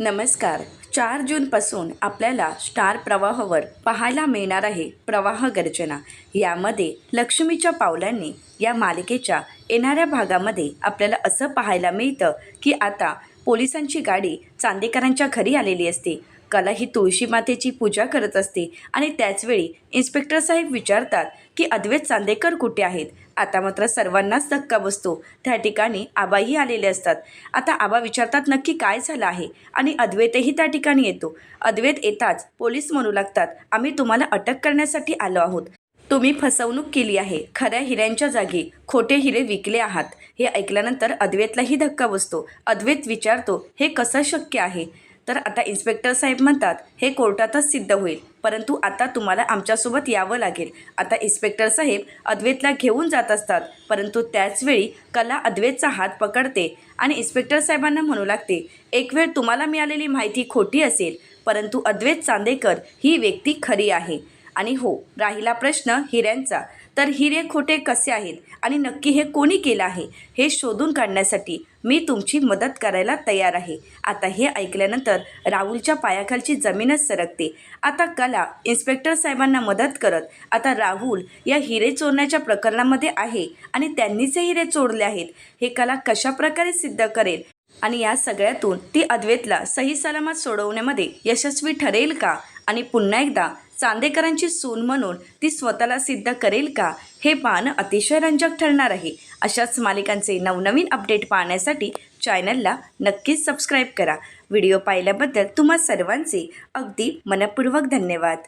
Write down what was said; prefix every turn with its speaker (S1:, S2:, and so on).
S1: नमस्कार. चार जूनपासून आपल्याला स्टार प्रवाहावर पाहायला मिळणार आहे प्रवाह गर्जना. यामध्ये लक्ष्मीच्या पावलांनी या मालिकेच्या येणाऱ्या भागामध्ये आपल्याला असं पाहायला मिळतं की आता पोलिसांची गाडी चांदेकरांच्या घरी आलेली असते. कला ही तुळशी मातेची पूजा करत असते. आणि त्याचवेळी इन्स्पेक्टर साहेब विचारतात की अद्वैत चांदेकर कुठे आहेत? आता मात्र सर्वांनाच धक्का बसतो. त्या ठिकाणी आबाही आलेले असतात. आता आबा विचारतात नक्की काय झालं आहे? आणि अद्वैतही त्या ठिकाणी येतो. अद्वैत येताच पोलीस म्हणू लागतात आम्ही तुम्हाला अटक करण्यासाठी आलो आहोत. तुम्ही फसवणूक केली आहे. खऱ्या हिऱ्यांच्या जागी खोटे हिरे विकले आहात. हे ऐकल्यानंतर अद्वैतलाही धक्का बसतो. अद्वैत विचारतो हे कसं शक्य आहे? तर आता इन्स्पेक्टर साहेब म्हणतात हे कोर्टातच सिद्ध होईल. परंतु आता तुम्हाला आमच्यासोबत यावं लागेल. आता इन्स्पेक्टर साहेब अद्वैतला घेऊन जात असतात. परंतु त्याचवेळी कला अद्वैतचा हात पकडते आणि इन्स्पेक्टर साहेबांना म्हणू लागते एक वेळ तुम्हाला मिळालेली माहिती खोटी असेल. परंतु अद्वैत चांदेकर ही व्यक्ती खरी आहे. आणि हो राहिला प्रश्न हिऱ्यांचा. तर हिरे खोटे कसे आहेत? आणि नक्की हे कोणी केलं आहे? हे शोधून काढण्यासाठी मी तुमची मदत करायला तयार आहे. आता हे ऐकल्यानंतर राहुलच्या पायाखालची जमीनच सरकते. आता कला इन्स्पेक्टर साहेबांना मदत करत. आता राहुल या हिरे चोरण्याच्या प्रकरणामध्ये आहे आणि त्यांनीच हे हिरे चोरले आहेत. हे कला कशाप्रकारे सिद्ध करेल? आणि या सगळ्यातून ती अद्वैतला सही सलामत सोडवण्यामध्ये यशस्वी ठरेल का? आणि पुन्हा एकदा चांदेकरांची सून म्हणून ती स्वतःला सिद्ध करेल का? हे पाहणं अतिशय रंजक ठरणार आहे. अशाच मालिकांचे नवनवीन अपडेट पाहण्यासाठी चॅनलला नक्कीच सबस्क्राईब करा. व्हिडिओ पाहिल्याबद्दल तुम्हा सर्वांचे अगदी मनपूर्वक धन्यवाद.